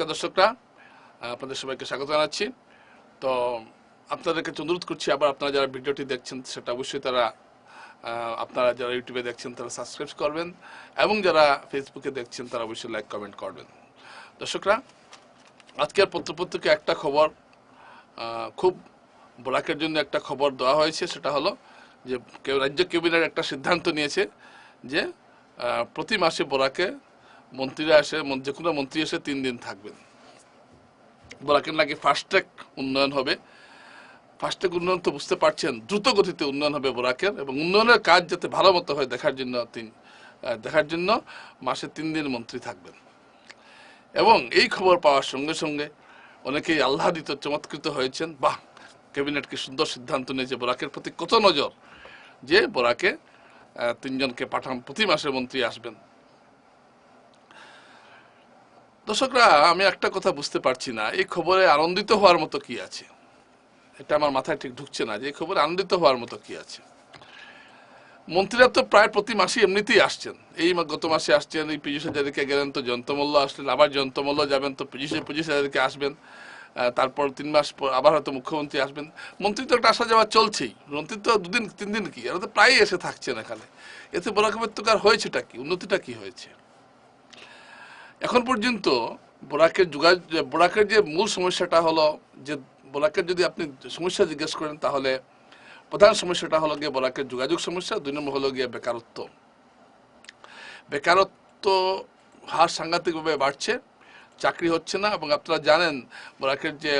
নমস্কার দর্শকরা, আপনাদের সবাইকে স্বাগত জানাচ্ছি। তো আপনাদের কাছে অনুরোধ করছি, আবার আপনারা যারা ভিডিওটি দেখছেন, সেটা অবশ্যই তারা আপনারা যারা ইউটিউবে দেখছেন, তারা সাবস্ক্রাইব করবেন এবং যারা ফেসবুকে দেখছেন, তারা অবশ্যই লাইক, কমেন্ট করবেন। দর্শকরা, আজকের পত্রপত্রিকা একটা খবর খুব ব্লাকের জন্য একটা খবর দেওয়া হয়েছে, সেটা হলো যে রাজ্য ক্যাবিনেট একটা সিদ্ধান্ত নিয়েছে যে প্রতি মাসে বরাকে মন্ত্রীরা এসে যে কোনো মন্ত্রী এসে তিন দিন থাকবেন। বরাকের নাকি ফাস্ট্যাগ উন্নয়ন হবে। ফাস্ট্যাগ উন্নয়ন তো বুঝতে পারছেন, দ্রুত গতিতে উন্নয়ন হবে বরাকের এবং উন্নয়নের কাজ যাতে ভালো মতো হয় দেখার জন্য তিন দেখার জন্য মাসে তিন দিন মন্ত্রী থাকবেন। এবং এই খবর পাওয়ার সঙ্গে সঙ্গে অনেকেই আহ্লাদিত, চমৎকৃত হয়েছেন। বাহ ক্যাবিনেট কি সুন্দর সিদ্ধান্ত নিয়েছে বরাকের প্রতি কত নজর যে বরাকে তিনজনকে পাঠান, প্রতি মাসে মন্ত্রী আসবেন। দর্শকরা, আমি একটা কথা বুঝতে পারছি না। এই খবরে আনন্দিত হওয়ার মতো কি আছে? এটা আমার মাথায় ঠিক ঢুকছে না যে এই খবরে আনন্দিত হওয়ার মতো কি আছে। মন্ত্রীরা তো প্রায় প্রতি মাসে এমনিতেই আসছেন। এই গত মাসে আসছেন, এই পীযুষ হাজারিকে গেলেন তো জয়ন্তমল্ল আসলেন, আবার জয়ন্তমল্ল যাবেন তো পীযুষ পীযুষ হাজারিকে আসবেন। তারপর তিন মাস পর আবার হয়তো মুখ্যমন্ত্রী আসবেন। মন্ত্রী তো একটা আসা যাওয়া চলছেই। মন্ত্রী তো দুদিন তিন দিন কি? এরা তো প্রায়ই এসে থাকছেন এখানে। এতে বড় তো হয়েছেটা কি? উন্নতিটা কি হয়েছে? এখন পর্যন্ত বোরাকের যোগাযোগ বোরাকের যে মূল সমস্যাটা হলো যে বোরাকের যদি আপনি সমস্যা জিজ্ঞেস করেন, তাহলে প্রধান সমস্যাটা হলো গিয়ে বোরাকের যোগাযোগ সমস্যা, দুই নম্বর হলো গিয়ে বেকারত্ব। বেকারত্ব হার সাংঘাতিকভাবে বাড়ছে, চাকরি হচ্ছে না, এবং আপনারা জানেন বোরাকের যে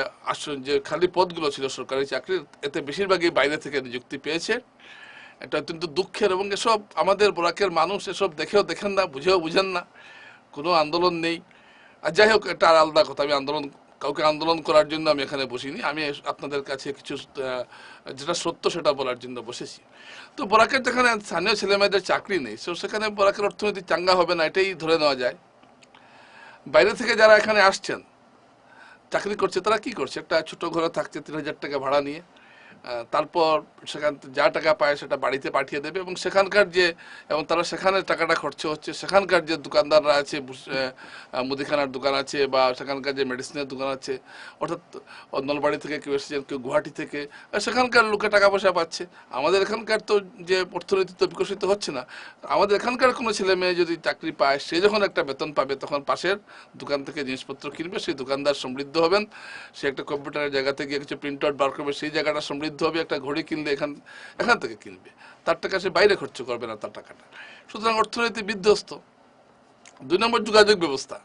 যে খালি পদগুলো ছিল সরকারি চাকরির এতে বেশিরভাগই বাইরে থেকে নিযুক্তি পেয়েছে। এটা অত্যন্ত দুঃখের এবং এসব আমাদের বোরাকের মানুষ এসব দেখেও দেখেন না, বুঝেও বুঝেন না। কোনো আন্দোলন নেই। আর যাই হোক, এটা আলাদা কথা। আমি আন্দোলন, কাউকে আন্দোলন করার জন্য আমি এখানে বসিনি। আমি আপনাদের কাছে কিছু যেটা সত্য সেটা বলার জন্য বসেছি। তো বরাকের যেখানে স্থানীয় ছেলেমেয়েদের চাকরি নেই। তো সেখানে বরাকের অর্থনীতি চাঙ্গা হবে না, এটাই ধরে নেওয়া যায়। বাইরে থেকে যারা এখানে আসছেন, চাকরি করছে, তারা কি করছে? একটা ছোট ঘরে থাকছে, তিন হাজার টাকা ভাড়া নিয়ে। তারপর সেখান যা টাকা পায় সেটা বাড়িতে পাঠিয়ে দেবে এবং সেখানকার যে, এবং তারা সেখানে টাকাটা খরচ হচ্ছে, সেখানকার যে দোকানদাররা আছে মুদিখানার দোকান আছে বা সেখানকার যে মেডিসিনের দোকান আছে, অর্থাৎ নলবাড়ি থেকে কেউ এসেছেন, কেউ গুয়াহাটি থেকে সেখানকার লোকে টাকা পয়সা পাচ্ছে। আমাদের এখানকার তো যে অর্থনীতি তো বিকশিত হচ্ছে না। আমাদের এখানকার কোনো ছেলে মেয়ে যদি চাকরি পায়, সে যখন একটা বেতন পাবে, তখন পাশের দোকান থেকে জিনিসপত্র কিনবে, সেই দোকানদার সমৃদ্ধ হবেন। সে একটা কম্পিউটারের জায়গা থেকে কিছু প্রিন্ট আউট বার করবে, সেই জায়গাটা সমৃদ্ধ হবে একটা ঘড়ি কিনলে এখান এখান থেকে কিনবে। তার টাকা সে বাইরে খরচ করবে না তার টাকাটা। সুতরাং অর্থনীতি বিধ্বস্ত। দুই নম্বর যোগাযোগ ব্যবস্থা।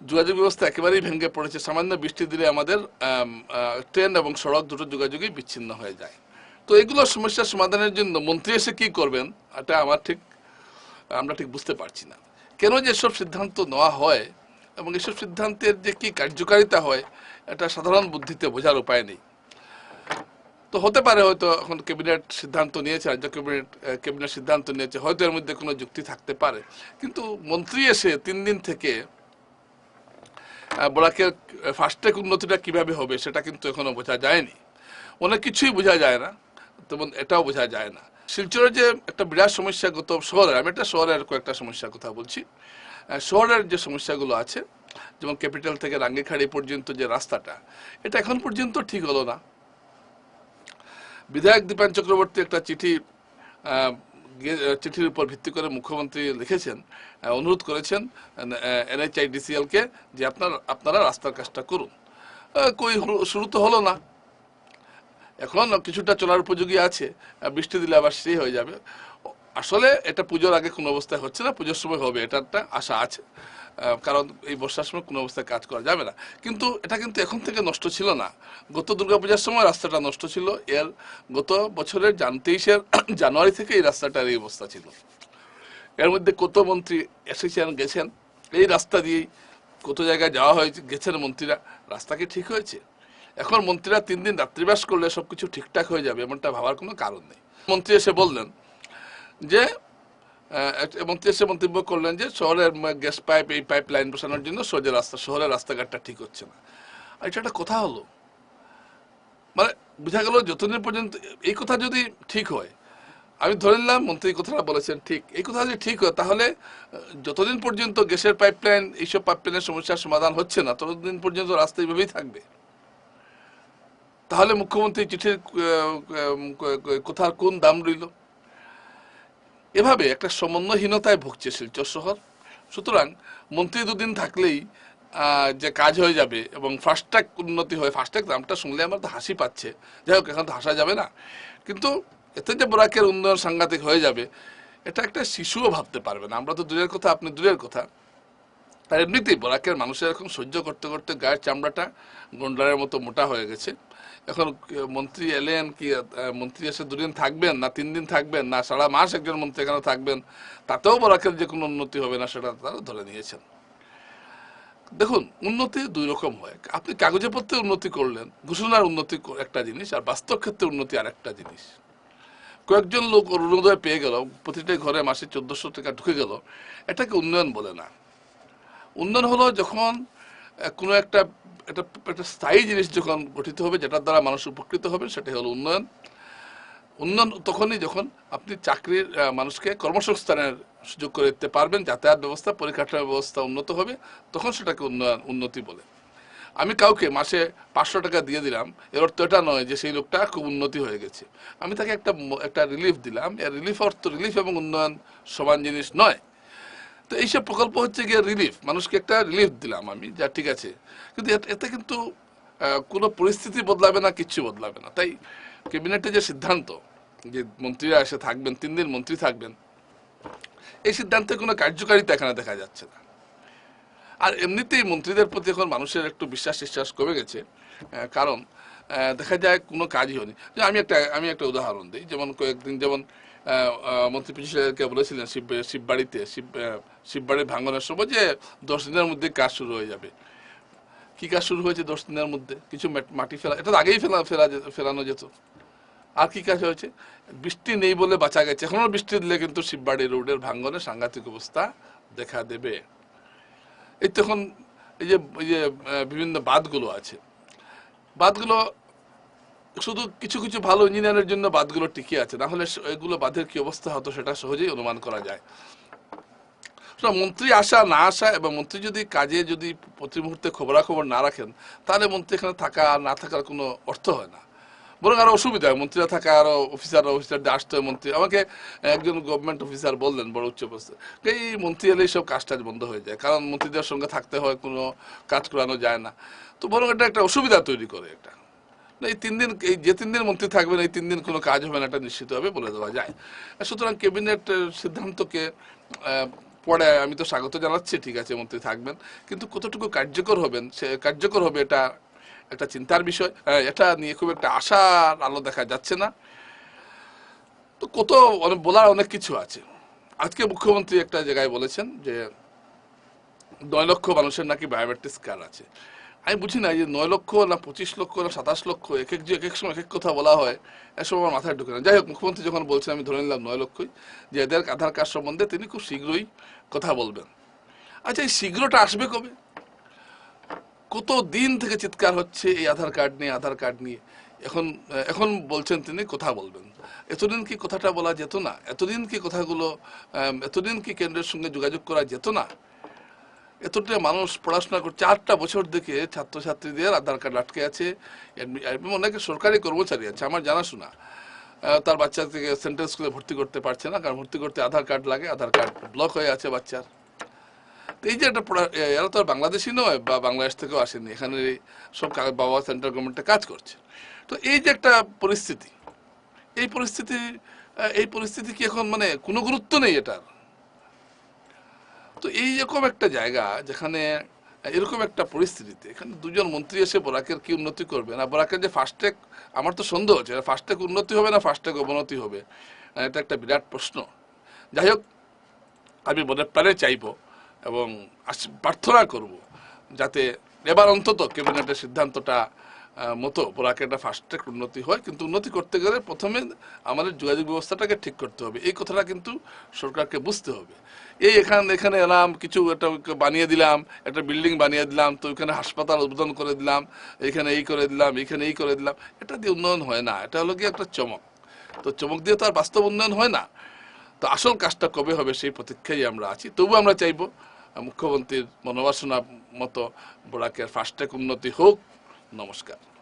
যোগাযোগ ব্যবস্থা একেবারেই ভেঙে পড়েছে। সামান্য বৃষ্টি দিলে আমাদের ট্রেন এবং সড়ক দুটো যোগাযোগই বিচ্ছিন্ন হয়ে যায়। তো এগুলো সমস্যার সমাধানের জন্য মন্ত্রী এসে কি করবেন? এটা আমার ঠিক, আমরা ঠিক বুঝতে পারছি না। কেন যে সব সিদ্ধান্ত নেওয়া হয় এবং এসব সিদ্ধান্তের যে কি কার্যকারিতা হয়, এটা সাধারণ বুদ্ধিতে বোঝার উপায় নেই। তো হতে পারে হয়তো এখন ক্যাবিনেট সিদ্ধান্ত নিয়েছে, রাজ্য ক্যাবিনেট ক্যাবিনেট সিদ্ধান্ত নিয়েছে, হয়তো এর মধ্যে কোনো যুক্তি থাকতে পারে। কিন্তু মন্ত্রী এসে তিন দিন থেকে বলাকে ফাস্ট্যাগ উন্নতিটা কীভাবে হবে সেটা কিন্তু এখনও বোঝা যায়নি। অনেক কিছুই বোঝা যায় না, তেমন এটাও বোঝা যায় না। শিলচরের যে একটা বিরাট সমস্যা গত শহরের, আমি একটা শহরের কয়েকটা সমস্যার কথা বলছি শহরের যে সমস্যাগুলো আছে, যেমন ক্যাপিটাল থেকে রাঙ্গিখাড়ি পর্যন্ত যে রাস্তাটা, এটা এখন পর্যন্ত ঠিক হলো না। বিধায়ক দীপায়ন চক্রবর্তী একটা চিঠি চিঠির উপর ভিত্তি করে মুখ্যমন্ত্রী লিখেছেন অনুরোধ করেছেন এনএইচআইডিসিএল কে যে আপনার, আপনারা রাস্তার কাজটা করুন। কই শুরু তো হলো না। এখন কিছুটা চলার উপযোগী আছে। বৃষ্টি দিলে আবার সেই হয়ে যাবে। আসলে এটা পুজোর আগে কোনো অবস্থায় হচ্ছে না, পুজোর সময় হবে, এটা একটা আশা আছে। কারণ এই বর্ষার সময় কোনো অবস্থায় কাজ করা যাবে না। কিন্তু এটা কিন্তু এখন থেকে নষ্ট ছিল না। গত দুর্গাপূজার সময় রাস্তাটা নষ্ট ছিল। এর গত বছরের জান তেইশের জানুয়ারি থেকে এই রাস্তাটার এই অবস্থা ছিল। এর মধ্যে কত মন্ত্রী এসেছেন, গেছেন, এই রাস্তা দিয়েই কত জায়গায় যাওয়া হয়েছে, গেছেন মন্ত্রীরা, রাস্তা কি ঠিক হয়েছে? এখন মন্ত্রীরা তিন দিন রাত্রিবাস করলে সব কিছু ঠিকঠাক হয়ে যাবে, এমনটা ভাবার কোনো কারণ নেই। মন্ত্রী এসে বললেন যে মন্ত্রী এসে মন্তব্য করলেন যে শহরের গ্যাস পাইপ, এই পাইপ লাইন বসানোর জন্য সোজা রাস্তা, শহরের রাস্তাঘাটটা ঠিক হচ্ছে না। আর এটা একটা কথা হলো। মানে বোঝা গেল যতদিন পর্যন্ত এই কথা যদি ঠিক হয়, আমি ধরে নিলাম মন্ত্রী কথাটা বলেছেন, ঠিক, এই কথা যদি ঠিক হয়, তাহলে যতদিন পর্যন্ত গ্যাসের পাইপলাইন, এইসব পাইপলাইনের সমস্যার সমাধান হচ্ছে না, ততদিন পর্যন্ত রাস্তা এইভাবেই থাকবে। তাহলে মুখ্যমন্ত্রী চিঠির কোথার কোন দাম রইল? এভাবে একটা সমন্বয়হীনতায় ভুগছে শিলচর শহর। সুতরাং মন্ত্রী দুদিন থাকলেই যে কাজ হয়ে যাবে এবং ফাস্ট্যাগ উন্নতি হয় ফাস্ট্যাগ নামটা শুনলে আমার তো হাসি পাচ্ছে। যাই হোক, এখন তো হাসা যাবে না। কিন্তু এতে যে বোরাকের উন্নয়ন সাংঘাতিক হয়ে যাবে, এটা একটা শিশুও ভাবতে পারবে না। আমরা তো দূরের কথা, আপনি দূরের কথা। আর এমনিতেই বরাকের মানুষের এখন সহ্য করতে করতে গায়ের চামড়াটা গন্ডারের মতো মোটা হয়ে গেছে। এখন মন্ত্রী এলেন কি মন্ত্রী এসে দুদিন থাকবেন না তিন দিন থাকবেন না, সারা মাস একজন মন্ত্রী এখানে থাকবেন, তাতেও বরাকের যে কোনো উন্নতি হবে না, সেটা তারা ধরে নিয়েছেন। দেখুন, উন্নতি দুই রকম হয়। আপনি কাগজে পত্রে উন্নতি করলেন, ঘোষণার উন্নতি একটা জিনিস, আর বাস্তব ক্ষেত্রে উন্নতি আর একটা জিনিস। কয়েকজন লোক অরুণোদয় পেয়ে গেল, প্রতিটা ঘরে মাসে চোদ্দশো টাকা ঢুকে গেল, এটাকে উন্নয়ন বলে না। উন্নয়ন হলো যখন কোনো একটা একটা একটা স্থায়ী জিনিস যখন গঠিত হবে, যেটার দ্বারা মানুষ উপকৃত হবে, সেটাই হলো উন্নয়ন। উন্নয়ন তখনই যখন আপনি চাকরির মানুষকে কর্মসংস্থানের সুযোগ করে দিতে পারবেন, যাতায়াত ব্যবস্থা, পরিকাঠামো ব্যবস্থা উন্নত হবে, তখন সেটাকে উন্নয়ন, উন্নতি বলে। আমি কাউকে মাসে পাঁচশো টাকা দিয়ে দিলাম, এর অর্থ এটা নয় যে সেই লোকটা খুব উন্নতি হয়ে গেছে। আমি তাকে একটা একটা রিলিফ দিলাম। এর রিলিফ অর্থ রিলিফ এবং উন্নয়ন সমান জিনিস নয়। তো এইসব প্রকল্প হচ্ছে গিয়ে রিলিফ মানুষকে একটা রিলিফ দিলাম আমি, যা ঠিক আছে। কিন্তু এতে- কিন্তু কোনো পরিস্থিতি বদলাবে না, কিচ্ছু বদলাবে না। তাই ক্যাবিনেটে যে সিদ্ধান্ত, যে মন্ত্রীরা এসে থাকবেন, তিন দিন মন্ত্রী থাকবেন, এই সিদ্ধান্তে কোনো কার্যকারিতা এখানে দেখা যাচ্ছে না। আর এমনিতেই মন্ত্রীদের প্রতি এখন মানুষের একটু বিশ্বাস টিশ্বাস কমে গেছে। কারণ দেখা যায় কোনো কাজই হয়নি। আমি একটা আমি একটা উদাহরণ দিই। যেমন কয়েকদিন, যেমন মন্ত্রী পিছিয়ে বলেছিলেন শিব শিববাড়িতে শিব আহ, শিববাড়ির ভাঙনের সময় যে দশ দিনের মধ্যে কাজ শুরু হয়ে যাবে। কি কাজ শুরু হয়েছে দশ দিনের মধ্যে? কিছু মাটি ফেলা এটা আগেই ফেলা ফেলা যে- ফেলানো যেত। আর কি কাজ হয়েছে? বৃষ্টি নেই বলে বাঁচা গেছে। এখনও বৃষ্টি দিলে কিন্তু শিববাড়ি রোডের ভাঙ্গনে সাংঘাতিক অবস্থা দেখা দেবে। এই তখন এই যে বিভিন্ন বাঁধগুলো আছে। বাঁধগুলো শুধু কিছু কিছু ভালো ইঞ্জিনিয়ারের জন্য বাঁধগুলো টিকে আছে, না হলে এগুলো বাঁধের কি অবস্থা হতো সেটা সহজেই অনুমান করা যায়। মন্ত্রী আসা, না আসা এবং মন্ত্রী যদি কাজে যদি প্রতি মুহূর্তে খবরাখবর না রাখেন, তাহলে মন্ত্রী এখানে থাকা আর না থাকার কোনো অর্থ হয় না। বরং আরও অসুবিধা হয়, মন্ত্রীরা থাকা, আরও অফিসার অফিসারদের আসতে হয়, মন্ত্রী আমাকে একজন গভর্নমেন্ট অফিসার বললেন বড় উচ্চ পোস্টে এই মন্ত্রী এলেই সব কাজ টাজ বন্ধ হয়ে যায়, কারণ মন্ত্রীদের সঙ্গে থাকতে হয়, কোনো কাজ করানো যায় না। তো বরং এটা একটা অসুবিধা তৈরি করে এটা। না, এই তিন দিন এই যে তিন দিন মন্ত্রী থাকবেন এই তিন দিন কোনো কাজ হবে না এটা নিশ্চিতভাবে বলে দেওয়া যায়। সুতরাং ক্যাবিনেট সিদ্ধান্তকে পরে আমি তো স্বাগত জানাচ্ছি ঠিক আছে মন্ত্রী থাকবেন। কিন্তু কতটুকু কার্যকর হবেন সে কার্যকর হবে এটা একটা চিন্তার বিষয় আহ, এটা নিয়ে খুব একটা আশার আলো দেখা যাচ্ছে না। তো কত অনেক বলার অনেক কিছু আছে। আজকে মুখ্যমন্ত্রী একটা জায়গায় বলেছেন যে নয় লক্ষ মানুষের নাকি বায়োমেট্রিক্স কার্ড আছে। আমি বুঝি না যে নয় লক্ষ না পঁচিশ লক্ষ না সাতাশ লক্ষ, এক এক যে এক এক সময় এক এক কথা বলা হয় এসব আমার মাথায় ঢুকে না। যাই হোক, মুখ্যমন্ত্রী যখন বলছেন, আমি ধরে নিলাম নয় লক্ষই, যে এদের আধার কার্ড সম্বন্ধে তিনি খুব শীঘ্রই কথা বলবেন। আচ্ছা এই শীঘ্রটা আসবে কবে? কত দিন থেকে চিৎকার হচ্ছে এই আধার কার্ড নিয়ে, আধার কার্ড নিয়ে? এখন এখন বলছেন তিনি, কথা বলবেন। এতদিন কি কথাটা বলা যেত না? এতদিন কি কথাগুলো এতদিন কি কেন্দ্রের সঙ্গে যোগাযোগ করা যেত না? এতটা মানুষ পড়াশোনা করছে চারটা বছর থেকে ছাত্রছাত্রীদের আধার কার্ড আটকে আছে অনেকে সরকারি কর্মচারী আছে, আমার জানাশোনা। তার বাচ্চা থেকে সেন্ট্রাল স্কুলে ভর্তি করতে পারছে না, কারণ ভর্তি করতে আধার কার্ড লাগে, আধার কার্ড ব্লক হয়ে আছে বাচ্চার। তো এই যে একটা এরা তো আর বাংলাদেশি নয়, বা বাংলাদেশ থেকেও আসেনি, এখানে সব বাবা সেন্ট্রাল গভর্নমেন্টে কাজ করছে। তো এই যে একটা পরিস্থিতি, এই পরিস্থিতি এই পরিস্থিতি কি এখন মানে কোনো গুরুত্ব নেই এটার? তো এই রকম একটা জায়গা যেখানে, এরকম একটা পরিস্থিতিতে এখানে দুজন মন্ত্রী এসে বরাকের কি উন্নতি করবে? না, বরাকের যে ফাস্ট্যাগ আমার তো সন্দেহ হচ্ছে ফাস্ট্যাগ উন্নতি হবে না ফাস্ট্যাগ অবনতি হবে? এটা একটা বিরাট প্রশ্ন। যাই হোক, আমি মনে প্রাণে চাইব এবং প্রার্থনা করব যাতে এবার অন্তত ক্যাবিনেটের সিদ্ধান্তটা মতো বোরাকেটা ফাস্ট ট্র্যাক উন্নতি হয়, কিন্তু উন্নতি করতে গেলে প্রথমে আমাদের যোগাযোগ ব্যবস্থাটাকে ঠিক করতে হবে। এই কথাটা কিন্তু সরকারকে বুঝতে হবে। এই এখানে এখানে এলাম, কিছু একটা বানিয়ে দিলাম, একটা বিল্ডিং বানিয়ে দিলাম, তো ওইখানে হাসপাতাল উদ্বোধন করে দিলাম, এখানে এই করে দিলাম, এখানে এই করে দিলাম। এটা দিয়ে উন্নয়ন হয় না, এটা হলো কি একটা চমক। তো চমক দিয়ে তো আর বাস্তব উন্নয়ন হয় না। তো আসল কাজটা কবে হবে সেই প্রতীক্ষায় আমরা আছি। তবু আমরা চাইব, মুখ্যমন্ত্রীর মনোবাসনা মতো বোরাকের ফাস্ট্যাগ উন্নতি হোক। নমস্কার